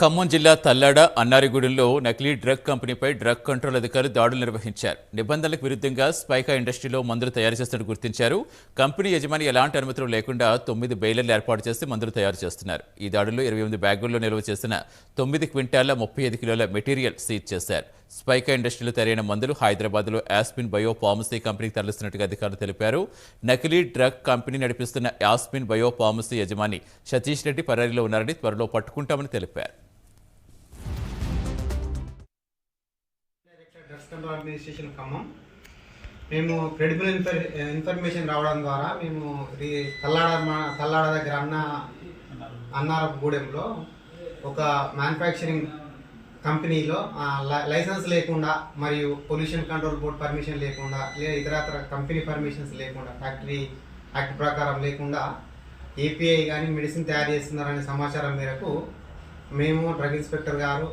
ఖమ్మం జిల్లా తల్లాడ అన్నారిగూడెంలో నకిలీ drug కంపెనీపై drug control అధికారులు దాడులు నిర్వహించారు. నిబంధనలకు విరుద్ధంగా స్పైకా ఇండస్ట్రీలో మందులు తయారు చేస్తున్నట్టు గుర్తించారు. కంపెనీ యజమాని ఎలాంటి అనుమతులు లేకుండా తొమ్మిది బెయిలర్లు ఏర్పాటు చేసి మందులు తయారు చేస్తున్నారు. ఈ దాడుల్లో ఇరవై ఎనిమిది బ్యాగుల్లో నిల్వ చేసిన తొమ్మిది క్వింటాల ముప్పై ఐదు కిలోల మెటీరియల్ సీజ్ చేశారు. స్పైకా ఇండస్ట్రీలో తయారైన మందులు హైదరాబాద్లో యాస్పిన్ బయో ఫార్మసీ కంపెనీకి తరలిస్తున్నట్టుగా అధికారులు తెలిపారు. నకిలీ డ్రగ్ కంపెనీ నడిపిస్తున్న యాస్పిన్ బయో ఫార్మసీ యజమాని సతీష్ రెడ్డి పరారీలో ఉన్నారని త్వరలో పట్టుకుంటామని తెలిపారు. Drugs control administration Khammam. మేము క్రెడిబుల్ ఇన్ఫర్ ఇన్ఫర్మేషన్ రావడం ద్వారా మేము తల్లాడ తల్లాడ దగ్గర అన్న అన్నారగూడెంలో ఒక మ్యానుఫ్యాక్చరింగ్ కంపెనీలో లైసెన్స్ లేకుండా మరియు పొల్యూషన్ కంట్రోల్ బోర్డ్ పర్మిషన్ లేకుండా లేదా ఇతరతర కంపెనీ పర్మిషన్స్ లేకుండా ఫ్యాక్టరీ యాక్ట్ ప్రకారం లేకుండా ఏపీఐ కానీ మెడిసిన్ తయారు చేస్తున్నారనే సమాచారం మేరకు మేము డ్రగ్ ఇన్స్పెక్టర్ గారు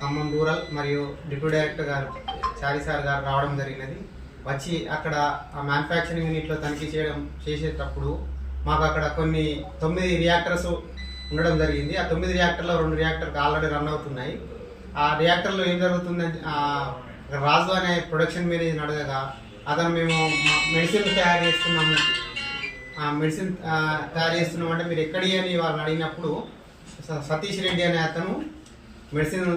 ఖమ్మం రూరల్ మరియు డిప్యూటీ డైరెక్టర్ గారు చారి సార్ గారు రావడం జరిగినది. వచ్చి అక్కడ ఆ మ్యానుఫ్యాక్చరింగ్ యూనిట్లో తనిఖీ చేయడం చేసేటప్పుడు మాకు అక్కడ కొన్ని తొమ్మిది రియాక్టర్స్ ఉండడం జరిగింది. ఆ తొమ్మిది రియాక్టర్లో రెండు రియాక్టర్లు ఆల్రెడీ రన్ అవుతున్నాయి. ఆ రియాక్టర్లో ఏం జరుగుతుందంటే రాజు అనే ప్రొడక్షన్ మేనేజర్ అడగగా అతను మేము మెడిసిన్ తయారు చేస్తున్నాము. మెడిసిన్ తయారు చేస్తున్నాం అంటే మీరు ఎక్కడి అని వాళ్ళని అడిగినప్పుడు సతీష్ రెడ్డి అనే అతను మెడిసిన్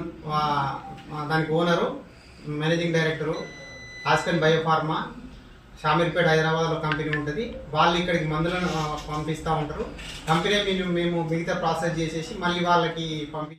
దానికి owner managing director Haskon biopharma Shamirpet హైదరాబాద్లో కంపెనీ ఉంటుంది. వాళ్ళు ఇక్కడికి మందులను పంపిస్తూ ఉంటారు. కంపెనీ మేము మేము మిగతా ప్రాసెస్ చేసేసి మళ్ళీ వాళ్ళకి పంపి